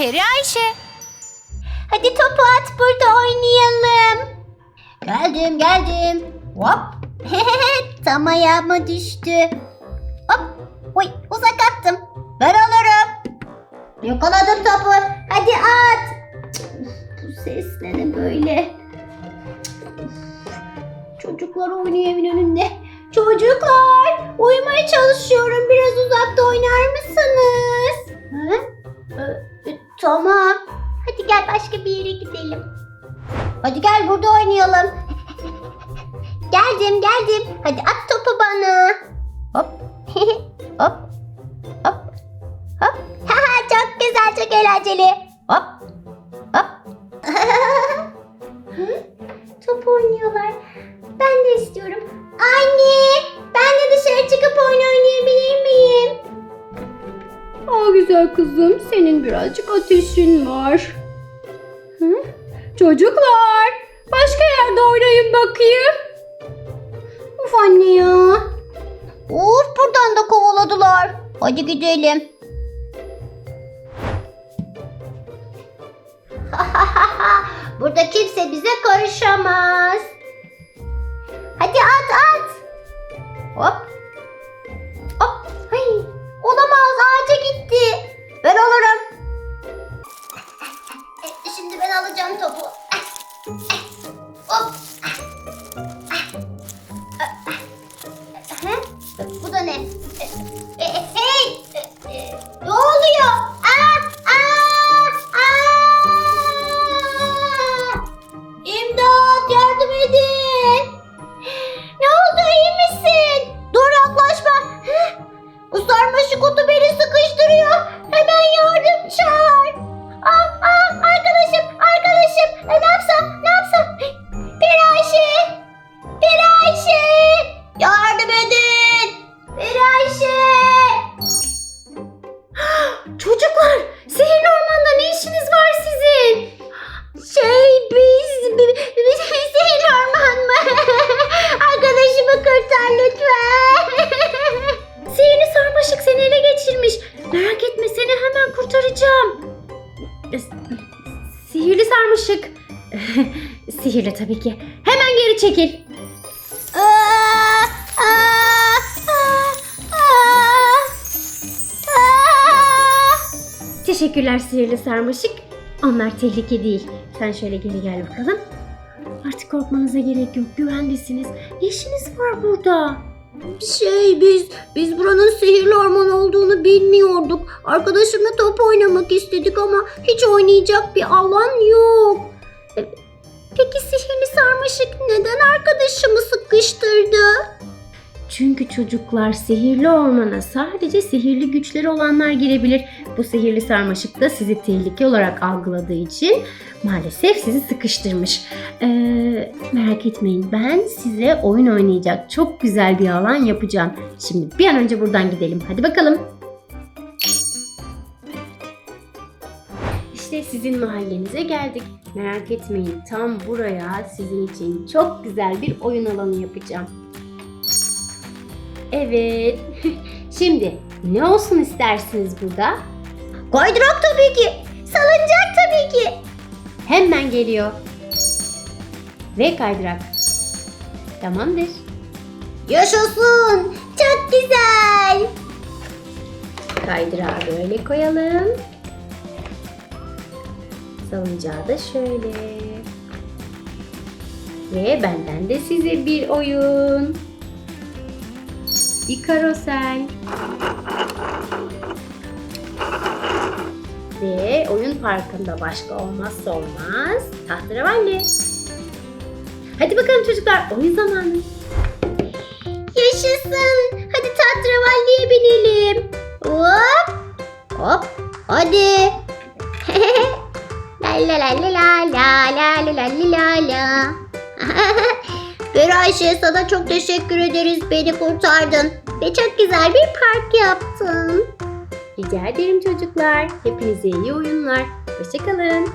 Peri Ayşe. Hadi topu at burada oynayalım. Geldim geldim. Hop. Tam ayağıma düştü. Hop. Oy uzak attım. Ben alırım. Yakaladım topu. Hadi at. Bu ses ne böyle? Çocuklar oynuyor evin önünde. Çocuklar uyumaya çalışıyorum. Biraz uzakta oynar mısınız? Tamam. Hadi gel başka bir yere gidelim. Hadi gel burada oynayalım. geldim geldim. Hadi at topu bana. Hop. hop. Hop. Hop. Çok güzel çok eğlenceli. Hop. Hop. Top oynuyorlar. Ben de istiyorum. Anne, güzel kızım, senin birazcık ateşin var. Hı? Çocuklar, başka yerde oynayın bakayım. Of anne ya. Of buradan da kovaladılar. Hadi gidelim. Burada kimse bize karışamaz. Hadi at at. Hop. Çocuklar, sihirli ormanda ne işiniz var sizin? Şey biz, biz, biz sihirli orman mı? Arkadaşımı kurtar lütfen. sihirli sarmaşık seni ele geçirmiş. Merak etme seni hemen kurtaracağım. Sihirli sarmaşık. Sihirli tabii ki. Hemen geri çekil. Teşekkürler sihirli sarmaşık. Onlar tehlike değil. Sen şöyle geri gel bakalım. Artık korkmanıza gerek yok. Güvendesiniz. Ne işiniz var burada? Şey biz biz buranın sihirli orman olduğunu bilmiyorduk. Arkadaşımla top oynamak istedik ama hiç oynayacak bir alan yok. E, Peki sihirli sarmaşık neden arkadaşımı sıkıştırdı? Çünkü çocuklar sihirli ormana sadece sihirli güçleri olanlar girebilir. Bu sihirli sarmaşık da sizi tehlike olarak algıladığı için maalesef sizi sıkıştırmış. Ee, merak etmeyin ben size oyun oynayacak çok güzel bir alan yapacağım. Şimdi bir an önce buradan gidelim. Hadi bakalım. İşte sizin mahallenize geldik. Merak etmeyin tam buraya sizin için çok güzel bir oyun alanı yapacağım. Evet. Şimdi ne olsun istersiniz burada? Kaydırak tabii ki. Salıncak tabii ki. Hemen geliyor. Ve kaydırak. Tamamdır. Yaşasın. Çok güzel. Kaydırağı böyle koyalım. Salıncağı da şöyle. Ve benden de size bir oyun. Bir karosel. Ve oyun parkında başka olmazsa olmaz tahterevalli. Hadi bakalım çocuklar oyun zamanı. Yaşasın. Hadi tatravalliye binelim. Hop. Hop. Hadi. la la la la la la la la la la la Bir Ayşe sana çok teşekkür ederiz. Beni kurtardın. Ve çok güzel bir park yaptın. Rica ederim çocuklar. Hepinize iyi oyunlar. Hoşçakalın.